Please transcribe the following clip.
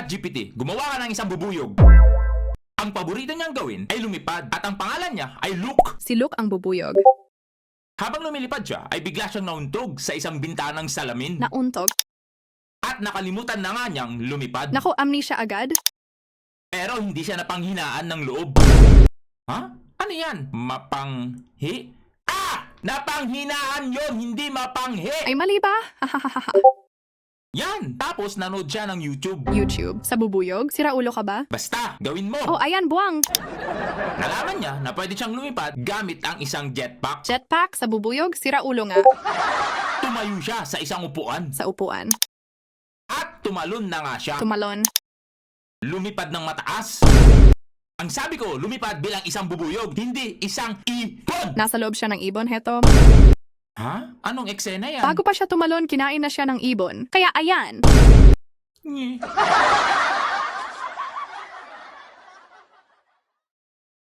ChatGPT, gumawa ka ng isang bubuyog. Ang paborito niyang gawin ay lumipad at ang pangalan niya ay Luke. Si Luke ang bubuyog. Habang lumilipad siya, ay bigla siyang nauntog sa isang bintanang salamin Nauntog. at nakalimutan na nga niyang lumipad. Naku, amnesia agad? Pero hindi siya napanghinaan ng loob. Ha? Ano yan? Mapanghi? Ah! Napanghinaan yon hindi mapanghi! Ay mali ba? Yan! Tapos nanood siya ng YouTube. YouTube. Sa bubuyog? Sira ulo ka ba? Basta, gawin mo! Oh, ayan, buwang. Nalaman niya na pwede siyang lumipad gamit ang isang jetpack. Jetpack sa bubuyog? Sira ulo nga. Tumayo siya sa isang upuan Sa upuan. at tumalon na nga siya. Tumalon. lumipad ng mataas. Ang sabi ko, lumipad bilang isang bubuyog, hindi isang ibon! Nasa loob siya ng ibon, heto. Ha? Anong eksena yan? Bago pa siya tumalon, kinain na siya ng ibon. Kaya ayan. Ngi.